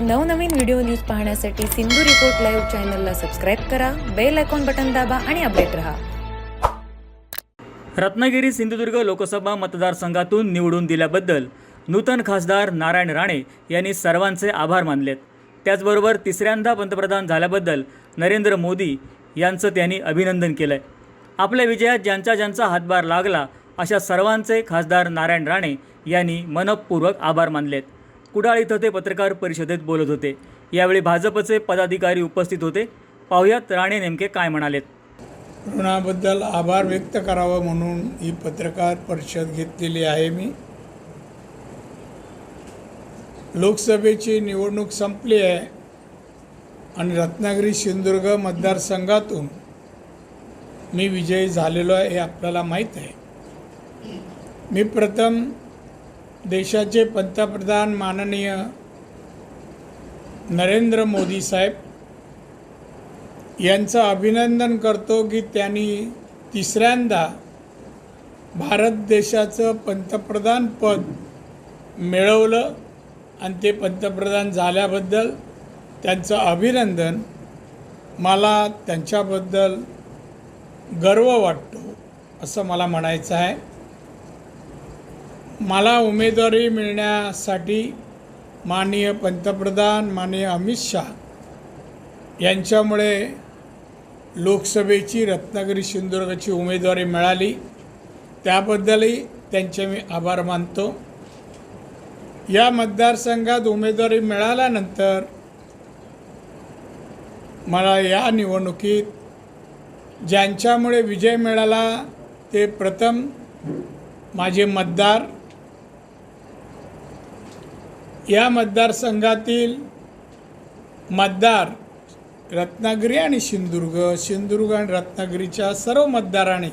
नवनवीन video news पाहण्यासाठी Sindhu report live चॅनलला सबस्क्राईब करा बेल आयकॉन बटन दाबा आणि अपडेट रहा. रत्नागिरी सिंधुदुर्ग लोकसभा मतदारसंघातून निवडून दिल्याबद्दल नूतन खासदार नारायण राणे यांनी सर्वांचे आभार मानलेत. त्याचबरोबर तिसऱ्यांदा पंतप्रधान झाल्याबद्दल नरेंद्र मोदी यांचं त्यांनी अभिनंदन केलं आहे आपल्या विजयात ज्यांचा ज्यांचा हातभार लागला अशा सर्वांचे खासदार नारायण राणे यांनी मनपूर्वक आभार मानलेत. कुडाळ इथं ते पत्रकार परिषदेत बोलत होते. यावेळी भाजपचे पदाधिकारी उपस्थित होते. पाहुयात राणे नेमके काय म्हणालेत. ऋणाबद्दल आभार व्यक्त करावं म्हणून ही पत्रकार परिषद घेतलेली आहे मी. लोकसभेची निवडणूक संपली आहे आणि रत्नागिरी सिंधुदुर्ग मतदारसंघातून मी विजयी झालेलो आहे हे आपल्याला माहीत आहे. मी प्रथम देशाचे पंतप्रधान माननीय नरेंद्र मोदी साहेब यांचं अभिनंदन करतो की त्यांनी तिसऱ्यांदा भारत देशाचं पंतप्रधान पद मिळवलं आणि ते पंतप्रधान झाल्याबद्दल त्यांचं अभिनंदन. मला त्यांच्याबद्दल गर्व वाटतो असं मला म्हणायचं आहे. मला उमेदवारी मिळण्यासाठी माननीय पंतप्रधान माननीय अमित शहा यांच्यामुळे लोकसभेची रत्नागिरी सिंधुदुर्गाची उमेदवारी मिळाली. त्याबद्दलही त्यांचे मी आभार मानतो. या मतदारसंघात उमेदवारी मिळाल्यानंतर मला या निवडणुकीत ज्यांच्यामुळे विजय मिळाला ते प्रथम माझे मतदार या मतदारसंघातील मतदार रत्नागिरी आणि सिंधुदुर्ग सिंधुदुर्ग आणि रत्नागिरीच्या सर्व मतदारांनी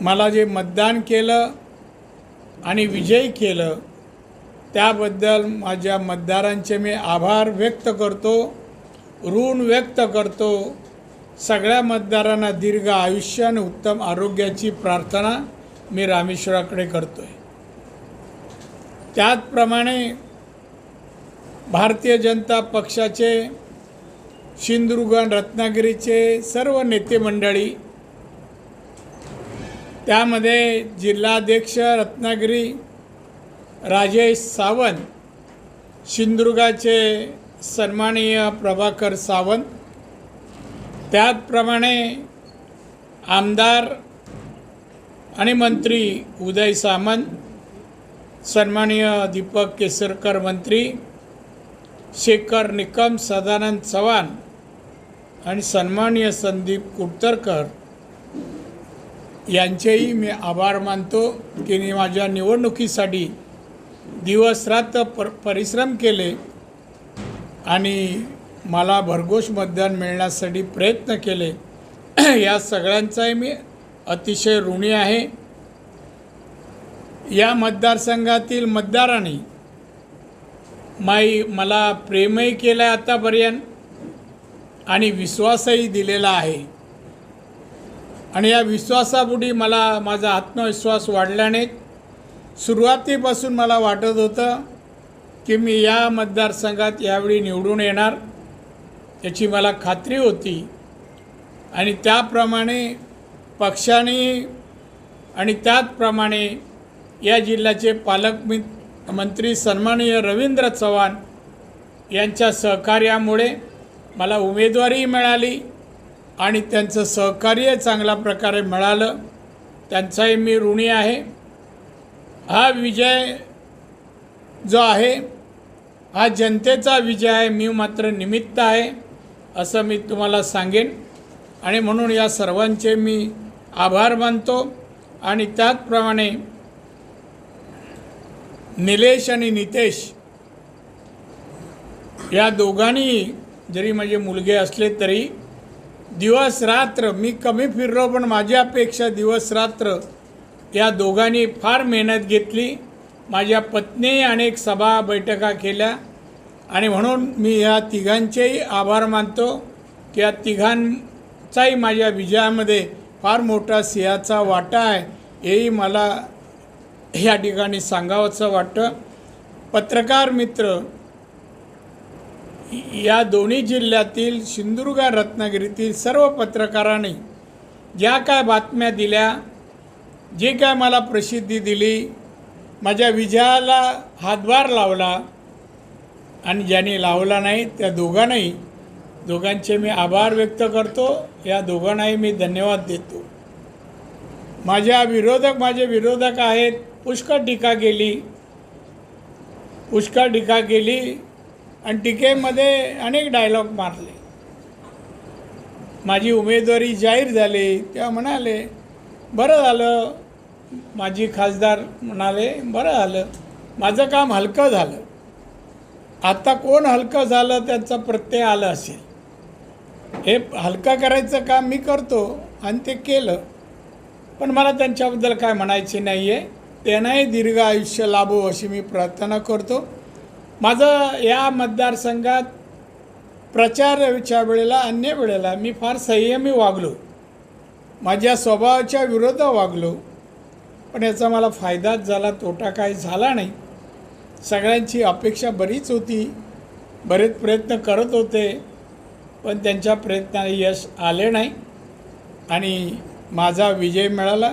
मला जे मतदान केलं आणि विजयी केलं त्याबद्दल माझ्या मतदारांचे मी आभार व्यक्त करतो ऋण व्यक्त करतो. सगळ्या मतदारांना दीर्घ आयुष्य आणि उत्तम आरोग्याची प्रार्थना मी रामेश्वराकडे करतो आहे त्याचप्रमाणे भारतीय जनता पक्षाचे सिंधुदुर्ग रत्नागिरीचे सर्व नेते मंडळी त्यामध्ये जिल्हाध्यक्ष रत्नागिरी राजेश सावंत सिंधुदुर्गाचे सन्माननीय प्रभाकर सावंत त्याचप्रमाणे आमदार आणि मंत्री उदय सामंत सन्माननीय दीपक केसरकर मंत्री शेखर निकम सदानंद चव्हाण आणि सन्माननीय संदीप कुडतरकर यांचेही मी आभार मानतो की मी माझ्या निवडणुकीसाठी दिवसरात्र पर परिश्रम केले आणि मला भरघोष मतदान मिळण्यासाठी प्रयत्न केले. या सगळ्यांचाही मी अतिशय ऋणी आहे. या मतदारसंघातील मतदारांनी माई मला प्रेमही केलं आहे आत्तापर्यंत आणि विश्वासही दिलेला आहे. आणि या विश्वासापुढी मला माझा आत्मविश्वास वाढल्याने सुरुवातीपासून मला वाटत होतं की मी या मतदारसंघात यावेळी निवडून येणार याची मला खात्री होती. आणि त्याप्रमाणे पक्षाने आणि त्याचप्रमाणे या जिल्ह्याचे पालकमि मंत्री सन्माननीय रवींद्र चव्हाण यांच्या सहकार्यामुळे मला उमेदवारीही मिळाली आणि त्यांचं सहकार्य चांगल्या प्रकारे मिळालं. त्यांचाही मी ऋणी आहे. हा विजय जो आहे हा जनतेचा विजय आहे मी मात्र निमित्त आहे असं मी तुम्हाला सांगेन. आणि म्हणून या सर्वांचे मी आभार मानतो आणि त्याचप्रमाणे निलेश आणि नितेश या दोघांनी जरी माझे मुलगे असले तरी दिवस रात्र मी कमी फिरलो पण माझ्यापेक्षा दिवस रात्र या दोघांनी फार मेहनत घेतली. माझ्या पत्नी अनेक सभा बैठका केल्या आणि म्हणून मी या तिघांचेही आभार मानतो. की या तिघांचाही माझ्या विजयामध्ये फार मोठा सिंहाचा वाटा आहे. हेही मला या ठिकाणी सांगावंसं वाटतं. पत्रकार मित्र या दोन्ही जिल्ह्यातील सिंधुदुर्ग रत्नागिरीतील सर्व पत्रकारांनी ज्या काय बातम्या दिल्या जे काय मला प्रसिद्धी दिली माझ्या विजयाला हातभार लावला आणि ज्यांनी लावला नाही त्या दोघांनाही दोघांचे मी आभार व्यक्त करतो. या दोघांनाही मी धन्यवाद देतो. माझ्या विरोधक माझे विरोधक आहेत पुष्कळ टीका केली. पुष्कळ टीका केली आणि टीकेमध्ये अनेक डायलॉग मारले. माझी उमेदवारी जाहीर झाली. तेव्हा म्हणाले बरं झालं. माझी खासदार म्हणाले बरं झालं. माझं काम हलकं झालं. आता कोण हलकं झालं त्यांचा प्रत्यय आलं असेल. हे हलकं करायचं काम मी करतो आणि ते केलं. पण मला त्यांच्याबद्दल काय म्हणायचे नाही आहे त्यांनाही दीर्घ आयुष्य लाभो अशी मी प्रार्थना करतो. माझं या मतदारसंघात प्रचाराच्या वेळेला अन्य वेळेला मी फार संयमी वागलो. माझ्या स्वभावाच्या विरोधात वागलो. पण याचा मला फायदाच झाला तोटा काही झाला नाही. सगळ्यांची अपेक्षा बरीच होती. बरेच प्रयत्न करत होते पण त्यांच्या प्रयत्नाला यश आले नाही. आणि माझा विजय मिळाला.